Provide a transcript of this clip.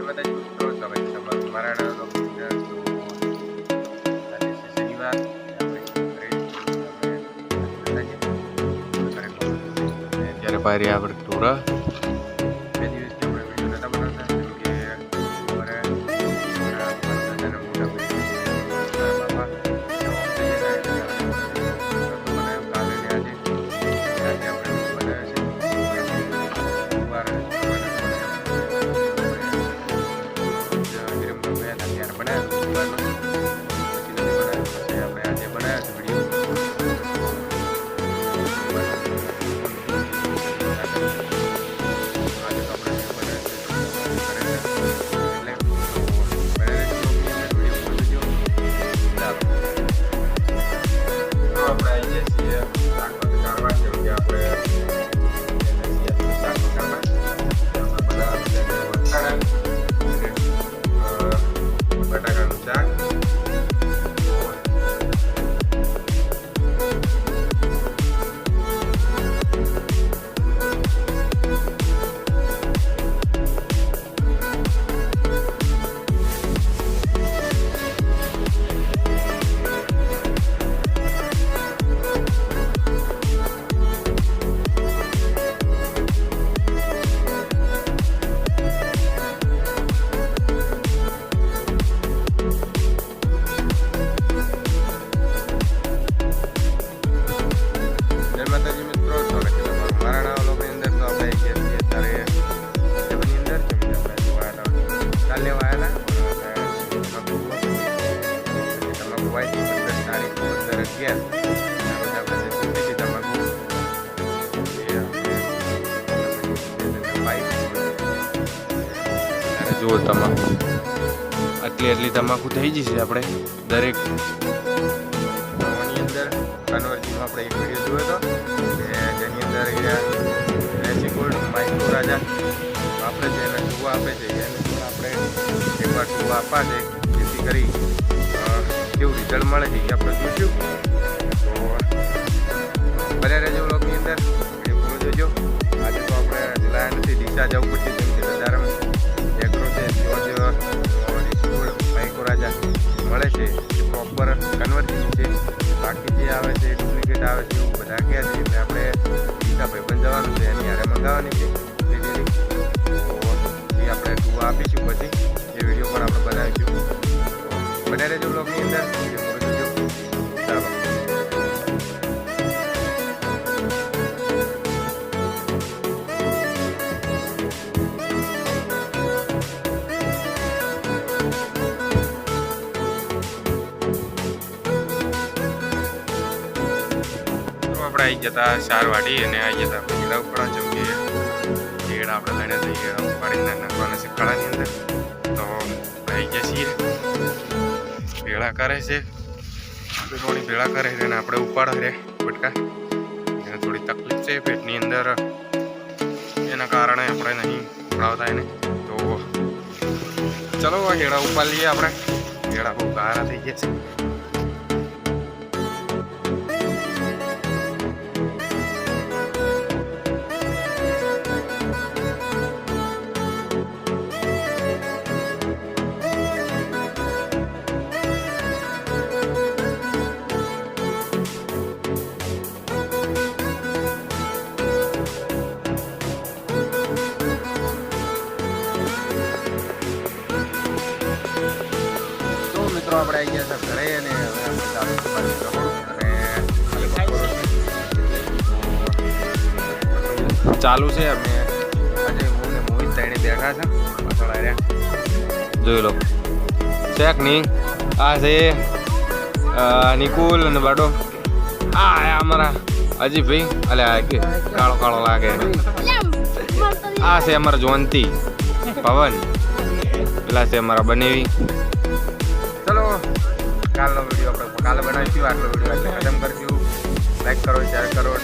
માતાજી મિત્રો સ્વાગત તમારું મારા નાનો અંદર તો આજે છે શનિવાર આપણે ઘરે આપણે ઘરે અને અત્યારે પારી આપણે ટોરા બે દિવસથી આપણે મોટા કાલ લેવા આવ્યા હતા તમાકુ વાયથી પંદર તારીખ પંદર અગિયાર બધા આપણે જે તમાકુ જુઓ તમાકુ. આટલી આટલી તમાકુ થઈ જશે આપણે દરેક. આની અંદર કન્વર્જીનો આપણે એક વીડિયો જોયો હતો જેની અંદર ટુવા આપવા છે જેથી કરી કેવું રિઝલ્ટ મળે છે એ આપણે જોઈશું. તો બને રહેજો બ્લોગની અંદર એ પૂરો જોજો. આજે તો આપણે જલાયા નથી ડીસા જવું પડશે જેમ કે સદારમ એગ્રો છે ત્યાં જ એસી રાજા મળે છે એ પ્રોપર કન્વર્જિંગ છે. બાકી જે આવે છે ડુપ્લિકેટ આવે છે, એવું બધા કહે છે, એટલે આપણે ગીતા ભાઈબંધ જવાનું છે, એની હારે મંગાવવાની છે આપણે ટુ આપીશું પછી. આપણે આવી જતા વાડી અને આવી જતા ભીડા ઉપર જેમ કે કેળા આપણે લઈને ગયા ઉપાડીને નાખવાના છે ખળાની અંદર, તો આવી ગયા છીએ. ભેળા કરે છે. થોડી ભેળા કરે છે અને આપણે ઉપાડે રે બટકા. એને થોડી તકલીફ છે પેટની અંદર. એના કારણે આપણે નહીં ઉપાડતા એને. તો ચલો હેડા ઉપાડી લઈએ આપણે. હેડા બહુ ગારા થઈ ગયા છે. આપણે આવી ગયા ઘરે અને ચાલુ છે. અમે આજે હું ને મોહિત ત્રણે બેઠા છે પાછળ આવ્યા જોઈ લો. ચેક નહીં? આ છે નિકુલ અને બાડો. આ અમારા અજીભાઈ અલે, આ કે કાળો કાળો લાગે. આ છે અમારા જોનતી પવન. પેલા છે અમારા બનેવી. ચલો, કાલનો વીડિયો આપણે કાલે બનાવીશું આટલો વીડિયો એટલે ખતમ કરશું લાઈક કરો શેર કરો.